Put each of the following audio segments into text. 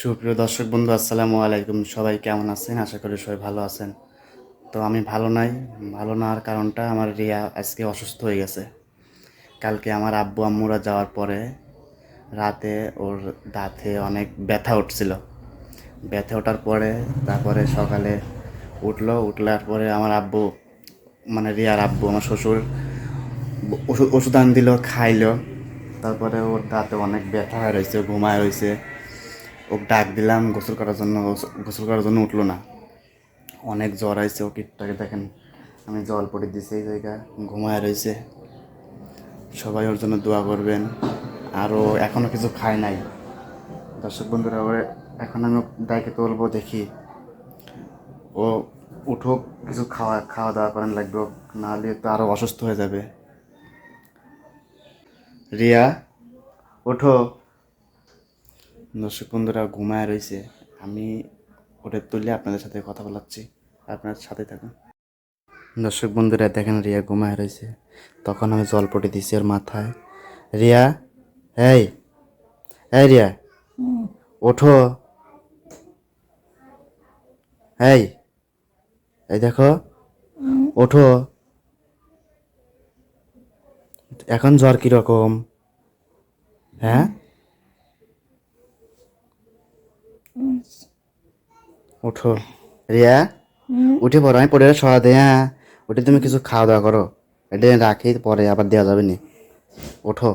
সুপ্রিয় দর্শক বন্ধু, আসসালামু আলাইকুম। সবাই কেমন আছেন? আশা করি সবাই ভালো আছেন। তো আমি ভালো নাই। ভালো না কারণটা আমার রিয়া আজকে অসুস্থ হয়ে গেছে। কালকে আমার আব্বু আম্মুরা যাওয়ার পরে রাতে ওর দাঁতে অনেক ব্যথা উঠছিল। ব্যথা ওঠার পরে তারপরে সকালে উঠল। উঠলার পরে আমার আব্বু মানে রিয়ার আব্বু, আমার শ্বশুর ওষুধ ওষুধ আন দিল খাইলো। তারপরে ওর দাঁতে অনেক ব্যথা হয়ে রয়েছে, ঘুমায় রয়েছে। ওকে ডাক দিলাম, গোসল করার জন্য গোস- গোসল করার জন্য উঠল না। অনেক জ্বর আইছে ও কিটটাকে দেখেন, আমি জল পড়ে দিছি এই জায়গা, ঘুমায় রয়েছে। সবাই ওর জন্য দোয়া করবেন। আরও এখনও কিছু খায় নাই। দর্শক বন্ধুরা, ওরে এখন আমি ডাইকে তুলবো, দেখি। ও উঠুক, কিছু খাওয়া খাওয়া দাওয়া করেন লাগবে নাহলে তো আরও অসুস্থ হয়ে যাবে। রিয়া ওঠো দর্শক বন্ধুরা, ঘুমায় রয়েছে। আমি ওটা তুললে আপনাদের সাথে কথা বলাচ্ছি। আপনার সাথে থাকুন। দর্শক বন্ধুরা, দেখেন রিয়া ঘুমায় রয়েছে। তখন আমি জল পটে দিছি ওর মাথায়। রিয়া, এই এই রিয়া, ওঠো। এই এই দেখো, ওঠো। এখন জ্বর কীরকম? হ্যাঁ? ওঠো রিয়া, উঠে পড়ো, আমি পড়ে সরা দে হ্যাঁ। উঠে তুমি কিছু খাওয়া দাওয়া করো। এটা রাখি, পরে আবার দেওয়া যাবে নি। ওঠো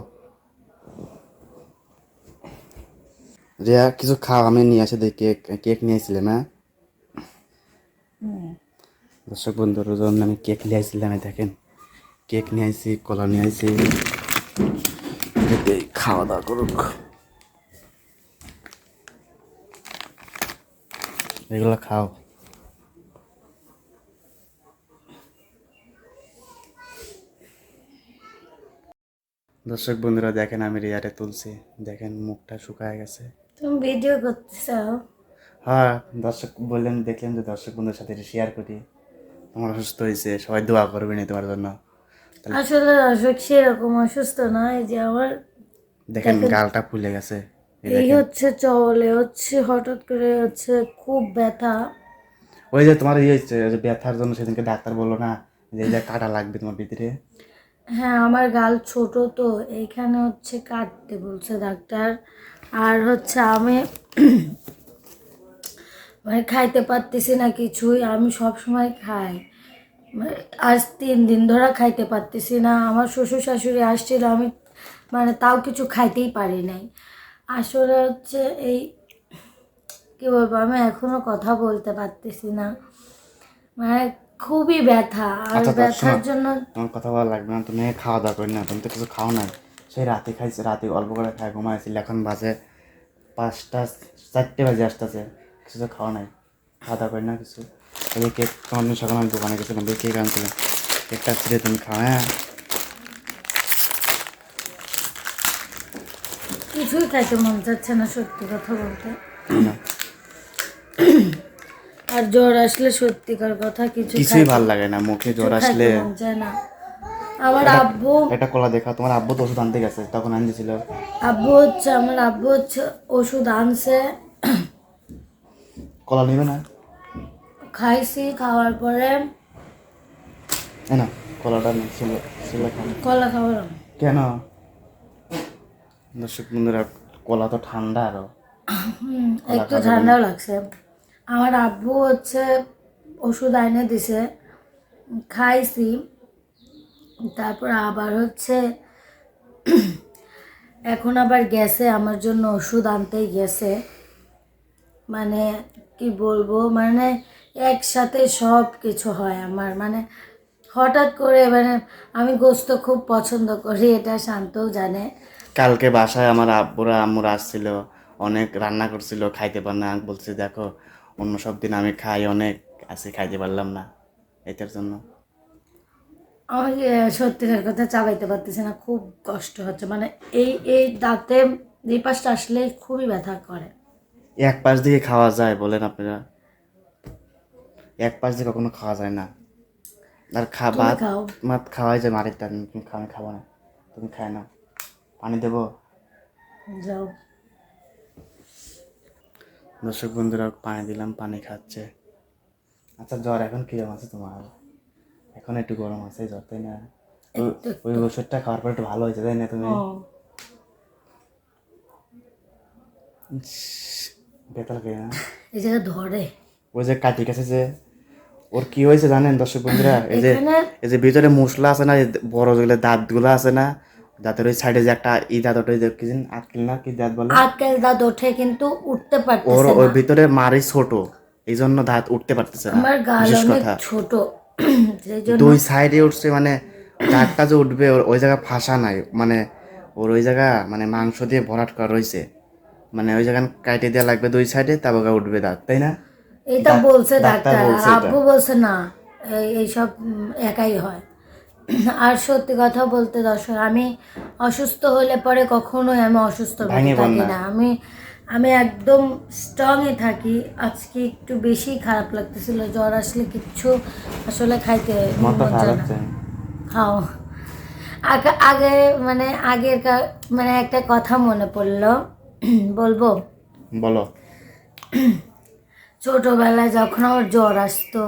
রিয়া, কিছু খাও, আমি নিয়ে আসি দেখি, কেক কেক নিয়ে আসছিলাম হ্যাঁ। দর্শক বন্ধুর জন্য আমি কেক নিয়ে আসছিলাম দেখেন। কেক নিয়ে আসি, কলা নিয়ে আসি। খাওয়া দাওয়া করুক। এগুলো খাও। দর্শক বন্ধুরা দেখেন আমি রিয়ারে তুলছি। দেখেন মুখটা শুকায় গেছে। তুমি ভিডিও করতেছ? হ্যাঁ দর্শক বললেন দেখলেন যে দর্শক বন্ধুর সাথে শেয়ার করি। তোমার অসুস্থ হয়েছে সবাই দোয়া করবে না তোমার জন্য। আসলে অসুখ সেরকম অসুস্থ না এই যে আমার দেখেন। গালটা ফুলে গেছে। এই। হচ্ছে চলে হচ্ছে হঠাৎ করে হচ্ছে খুব ব্যথা। ওই যে তোমার ইয়ে ব্যথার জন্য সেদিনকে ডাক্তার বলল না যে যে কাটা লাগবে তোমার ভিতরে? হ্যাঁ আমার গাল ছোট তো এইখানে হচ্ছে কাটতে বলছে ডাক্তার। আর হচ্ছে আমি মানে খাইতে পারতেছি না কিছুই আমি সব সময় খাই। মানে আজ তিন দিন ধরে খাইতে পারতেছি না আমার শ্বশুর শাশুড়ি আসছিল আমি মানে তাও কিছু খাইতেই পারি নাই। আসলে হচ্ছে এই কি বলব আমি এখনও কথা বলতে পারতেছি না। মানে খুবই ব্যথা আর আচ্ছা, ব্যথার জন্য তোমার কথা বলা লাগবে না তুমি খাওয়া দাওয়া করি না তুমি তো কিছু খাও না সেই রাতে খাইছে রাতে অল্প করে খাই ঘুমাইছিল এখন বাজে পাঁচটা চারটে বাজে আসতেছে কিছু তো খাওয়া নাই। খাওয়া দাওয়া করি না কিছু। কেক তোমার সকালে আমি দোকানে গেছিলাম কেক আনছিলাম। কেকটা ছিঁড়ে তুমি খাও হ্যাঁ? কিছুই খাইতে মন যাচ্ছে না সত্যি কথা বলতে। আর জ্বর আসলে সত্যিকার কথা কিছু কিছুই ভালো লাগে না মুখে জ্বর আসলে মন চায় না। আমার আব্বু একটা কলা দেখা তোমার আব্বু তো ওষুধ আনতে গেছে তখন আব্বু হচ্ছে আমার আব্বু হচ্ছে ওষুধ আনছে। কলা নেবে না? খাইছি খাওয়ার পরে না কলাটা ছিল কলা খাওয়ালাম। কেন? দর্শক বন্ধুরা কলা তো ঠান্ডা আরও। একটু ঠান্ডাও লাগছে। আমার আব্বু হচ্ছে ওষুধ আইনে দিছে খাইছি। তারপর আবার হচ্ছে এখন আবার গেছে আমার জন্য ওষুধ আনতেই গেছে। মানে কি বলব মানে একসাথে সব কিছু হয় আমার। মানে হঠাৎ করে মানে আমি গোস্ত খুব পছন্দ করি এটা শান্তও জানে। কালকে বাসায় আমার আব্বুরা আম্মুরা আসছিল অনেক রান্না করছিল খাইতে পার না বলছে দেখো অন্য সব দিন আমি খাই অনেক আজকে খাইতে পারলাম না। এটার জন্য। আমি সত্যিকার কথা চাবাইতে পারতেছি না খুব কষ্ট হচ্ছে। মানে এই এই দাঁতে এই পাশটা আসলে খুবই ব্যথা করে। এক পাশ দিয়ে খাওয়া যায় বলেন আপনারা। এক পাশ দিয়ে কখনো খাওয়া যায় না। আর খা তুমি খাও। ভাত খাওয়াই যায় মাটির টান তুমি খাও খাব না। তুমি খায় না পানি দেবো? যাও। দর্শক বন্ধুরা পানি দিলাম পানি খাচ্ছে। আচ্ছা জ্বর এখন কীরকম আছে তোমার? এখন একটু গরম আছে জ্বর তাই না? ওই- ওষুধটা খাওয়ার পর একটু ভালো হয়েছে তাই না তুমি? বেতাল খেয়ে না? এই জায়গা ধরে। ওই যে কাটি গেছে যে ওর কি হয়েছে জানেন দর্শক বন্ধুরা? এই যে এই যে ভিতরে মশলা আছে না বড় যেগুলো দাঁতগুলো আছে না দাঁতের ওই সাইডে যে একটা ই দাঁত ওটা ওই যে কি জানি আটকিল না কি দাঁত বলে? আকেল দাঁত ওঠে কিন্তু উঠতে ওর পারতেছে ওর না। ভিতরে মারি ছোট এই জন্য দাঁত উঠতে পারতেছে না আমার গাল অনেক ছোট দুই সাইডে উঠছে মানে দাঁতটা যে উঠবে ওর ওই জায়গা ফাঁসা নাই মানে ওর ওই জায়গা মানে মাংস দিয়ে ভরাট করা রয়েছে মানে ওই জায়গা কাটে দেওয়া লাগবে দুই সাইডে তারপর উঠবে দাঁত তাই না? এইটা ডাক- বলছে ডাক্তার ডাক্তার বলছে না এই এইসব একাই হয়। আর সত্যি কথা বলতে দর্শক আমি অসুস্থ হলে পরে কখনোই আমি অসুস্থ থাকি না। আমি আমি একদম স্ট্রংয়ে থাকি। আজকে একটু বেশি খারাপ লাগতেছিল জ্বর আসলে কিচ্ছু আসলে খাইতে। খাও। আগে মানে আগের মানে একটা কথা মনে পড়ল। বলব? বলো। ছোটবেলায় যখন আমার জ্বর আসতো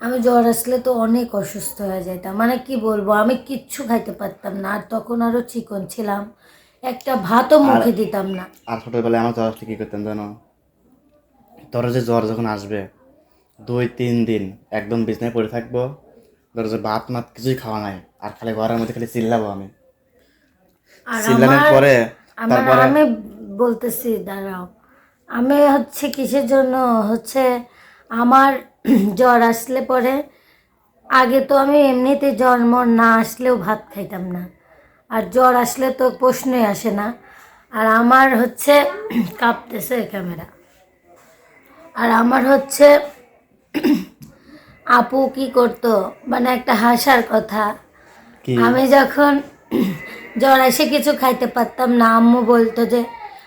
আমি জ্বর আসলে তো অনেক অসুস্থ হয়ে যেতাম মানে কি বলব আমি কিচ্ছু খাইতে পারতাম না আর তখন আরও চিকন ছিলাম। একটা ভাতও মুখে দিতাম না। আর ছোটবেলায় আমার জ্বর আসলে কি করতাম জানো? তোর যে জ্বর যখন আসবে দুই তিন দিন একদম বিছনায় পড়ে থাকব ধরো যে ভাত মাত কিছুই খাওয়া নাই আর খালি ঘরের মধ্যে খালি চিল্লাবো আমি। চিল্লানোর পরে তারপরে আমি বলতেছি দাঁড়াও। আমি হচ্ছে কিসের জন্য? হচ্ছে আমার জ্বর আসলে পরে। আগে তো আমি এমনিতে জ্বর মর না আসলেও ভাত খাইতাম না। আর জ্বর আসলে তো প্রশ্নই আসে না। আর আমার হচ্ছে কাঁপতেছে ক্যামেরা। আর আমার হচ্ছে আপু কি করতো? মানে একটা হাসার কথা। আমি যখন জ্বর এসে কিছু খাইতে পারতাম না আম্মু বলতো যে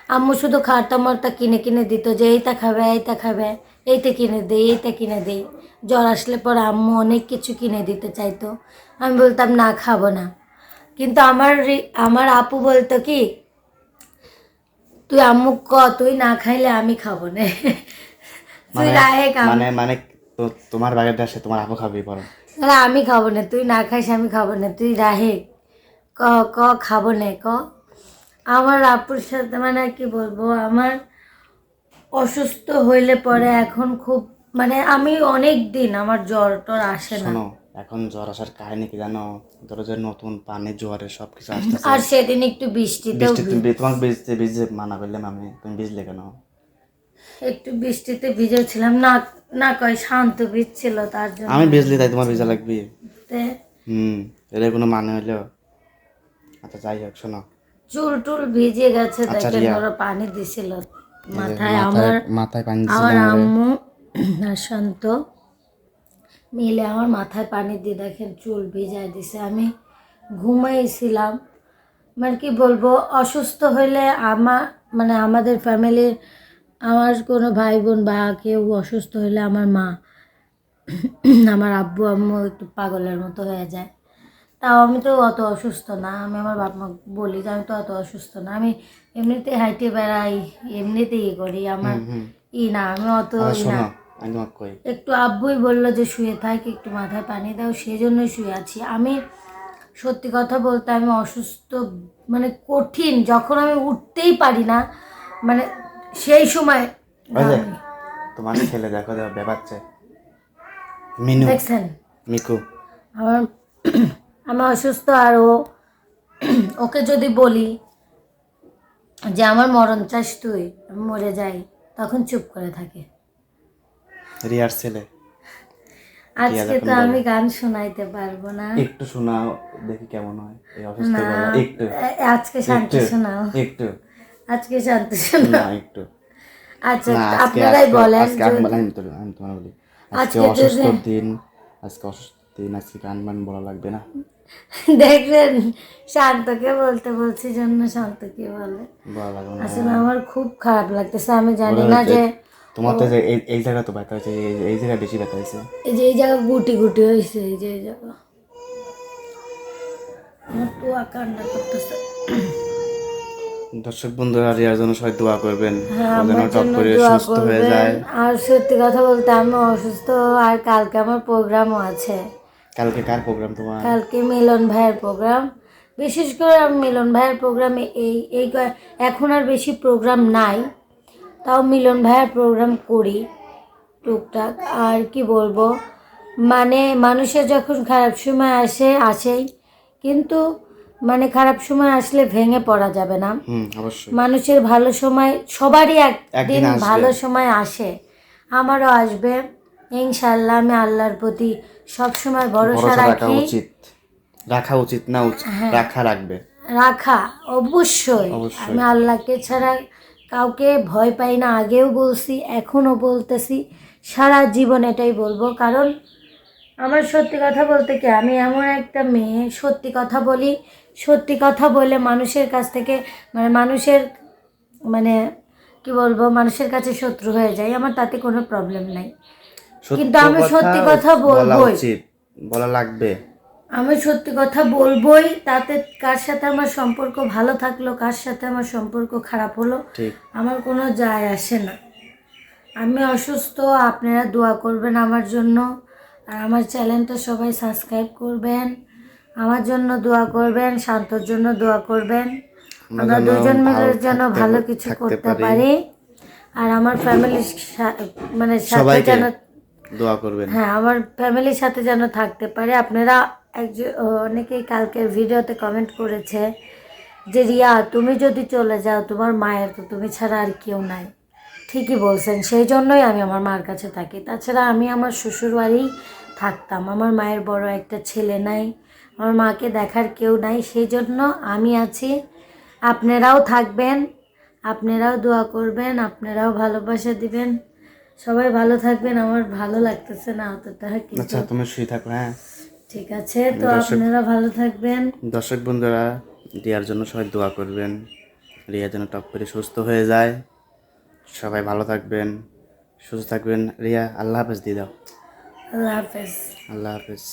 আম্মু শুধু খাওয়াটা মরটা কিনে কিনে দিত যে এইটা খাবে এইটা খাবে। এইটা কিনে দেই এইটা কিনে দেই জ্বর আসলে পরে আম্মু অনেক কিছু কিনে দিতে চাইতো। আমি বলতাম না খাব না। কিন্তু আমার আমার আপু বলতো কি তুই আম্মু ক তুই না খাইলে আমি খাব না। তুই মানে রাহে মানে মানে তোমার বাগেরটা সে তোমার আপু খাবি পরে না আমি খাব না তুই না খাইস আমি খাব না তুই রাহে ক ক খাব না ক। আমার আপুর সাথে মানে কি বলব আমার অসুস্থ হইলে পরে এখন খুব মানে আমি অনেক দিন আমার জ্বর টর আসে না। শোনো এখন জ্বর আসার কাহিনী কি জানো? ধরো যে নতুন পানি জ্বরে সব কিছু আসতেছে। আর সেদিন একটু বৃষ্টিতে বৃষ্টি তুমি তোমাকে ভিজতে ভিজতে মানা করলাম আমি। তুমি ভিজলে কেন? একটু বৃষ্টিতে ভিজেছিলাম না না কয় শান্ত ভিজছিল তার জন্য আমি ভিজলি তাই তোমার ভিজা লাগবে। হুম এর কোনো মানে হইল? আচ্ছা যাই হোক শোনো। চুল টুল ভিজে গেছে আচ্ছা, দেখেন রিয়া। ওরা পানি দিছিল। মাথায় আমার মাথায় পানি আমার আম্মু আর শান্ত মিলে আমার মাথায় পানি দিয়ে দেখেন চুল ভিজায় দিছে। আমি ঘুমাইছিলাম। মানে কি বলব অসুস্থ হইলে আমার মানে আমাদের ফ্যামিলির আমার কোনো ভাই বোন বা কেউ অসুস্থ হইলে আমার মা আমার আব্বু আম্মু একটু পাগলের মতো হয়ে যায়। তাও আমি তো অত অসুস্থ না আমি আমার বাপ মা বলি যে আমি তো অত অসুস্থ না আমি এমনিতে হাইটে বেড়াই এমনিতে ই করি আমার ই না আমি অত ই না। কই। একটু আব্বুই বলল যে শুয়ে থাক একটু মাথায় পানি দাও সেই জন্যই শুয়ে আছি। আমি সত্যি কথা বলতে আমি অসুস্থ মানে কঠিন যখন আমি উঠতেই পারি না মানে সেই সময় তোমার ছেলে দেখো দেখো মিনু। দেখছেন? মিকু। আমার আমি অসুস্থ আর ও ওকে যদি বলি যে আমার মরণ চাস তুই মরে যাই তখন চুপ করে থাকে। রিয়ার ছেলে। আজকে তো আমি গান শোনাইতে পারব না। একটু শোনাও দেখি কেমন হয়। এই অসুস্থ গলা একটু। আজকে শান্তি শোনাও। একটু। আজকে শান্তি শোনাও। একটু। আচ্ছা আপনারাই বলেন আজকে আমি তোমার বলি। আজকে অসুস্থ দিন আজকে অসুস্থ দিন আজকে গান বান বলা লাগবে না। দেখলেন শান্তকে বলতে বলছি জন্য শান্ত কি বলে আসলে আমার খুব খারাপ লাগতেছে আমি জানি না যে তোমার তো এই এই জায়গা তো ব্যথা হয়েছে এই- জায়গায় বেশি ব্যথা হয়েছে। এই যে এই জায়গা গুটি গুটি হয়েছে এই যে এই জায়গা। আমার তো কান্না করতেছে। দর্শক বন্ধুরা রিয়ার জন্য সবাই দোয়া করবেন। হ্যাঁ ও যেন আমার টপ করে সুস্থ হয়ে যায়। আর সত্যি কথা বলতে আমি অসুস্থ আর কালকে আমার প্রোগ্রামও আছে। কালকে কার প্রোগ্রাম তোমার? কালকে মিলন ভাইয়ের প্রোগ্রাম বিশেষ করে আমি মিলন ভাইয়ের প্রোগ্রামে এই এই এখন আর বেশি প্রোগ্রাম নাই। তাও মিলন ভাইয়ের প্রোগ্রাম করি টুকটাক। আর কি বলব? মানে মানুষের যখন খারাপ সময় আসে আসেই। কিন্তু মানে খারাপ সময় আসলে ভেঙে পড়া যাবে না। মানুষের ভালো সময় সবারই একদিন একদিন ভালো সময় আসে। আমারও আসবে। ইনশাল্লাহ আমি আল্লাহর প্রতি সবসময় ভরসা ভরসা রাখা উচিত। রাখা উচিত না রাখা রাখবে রাখা অবশ্যই। আমি আল্লাহকে ছাড়া কাউকে ভয় পাই না আগেও বলছি এখনও বলতেছি সারা জীবন এটাই বলব। কারণ আমার সত্যি কথা বলতে কি আমি এমন একটা মেয়ে সত্যি কথা বলি সত্যি কথা বলে মানুষের কাছ থেকে মানে মানুষের মানে কি বলব মানুষের কাছে শত্রু হয়ে যায় আমার তাতে কোনো প্রবলেম নাই। কিন্তু আমি সত্যি কথা বলা বলবোই। উচিত বলা লাগবে। আমি সত্যি কথা বলবোই তাতে কার সাথে আমার সম্পর্ক ভালো থাকল কার সাথে আমার সম্পর্ক খারাপ হলো আমার কোনো যায় আসে না। আমি অসুস্থ আপনারা দোয়া করবেন আমার জন্য। আর আমার চ্যানেলটা সবাই সাবস্ক্রাইব করবেন আমার জন্য দোয়া করবেন শান্তর জন্য দোয়া করবেন। আমরা দুজন মিলে যেন ভালো কিছু করতে পারি। পারি। আর আমার ফ্যামিলির মানে সাথে যেন দোয়া করবেন। হ্যাঁ আমার ফ্যামিলির সাথে যেন থাকতে পারে। আপনারা একজন অনেকেই কালকের ভিডিওতে কমেন্ট করেছে যে, রিয়া, তুমি যদি চলে যাও, তোমার মায়ের তো তুমি ছাড়া আর কেউ নাই। ঠিকই বলছেন, সেই জন্যই আমি আমার মার কাছে থাকি। তাছাড়া আমি আমার শ্বশুর বাড়িই থাকতাম। আমার মায়ের বড় একটা ছেলে নাই, আমার মাকে দেখার কেউ নাই, সেই জন্য আমি আছি। আপনারাও থাকবেন, আপনারাও দোয়া করবেন, আপনারাও ভালোবাসা দিবেন। সবাই ভালো থাকবেন আমার ভালো লাগতেছে না অতটা কিন্তু আচ্ছা তুমি শুয়ে থাকো হ্যাঁ। ঠিক আছে তো আপনারা ভালো থাকবেন। দর্শক বন্ধুরা রিয়ার জন্য সবাই দোয়া করবেন। রিয়া যেন টপ করে সুস্থ হয়ে যায়। সবাই ভালো থাকবেন সুস্থ থাকবেন। রিয়া আল্লাহ হাফেজ দিয়ে দাও। আল্লাহ হাফেজ। আল্লাহ হাফেজ।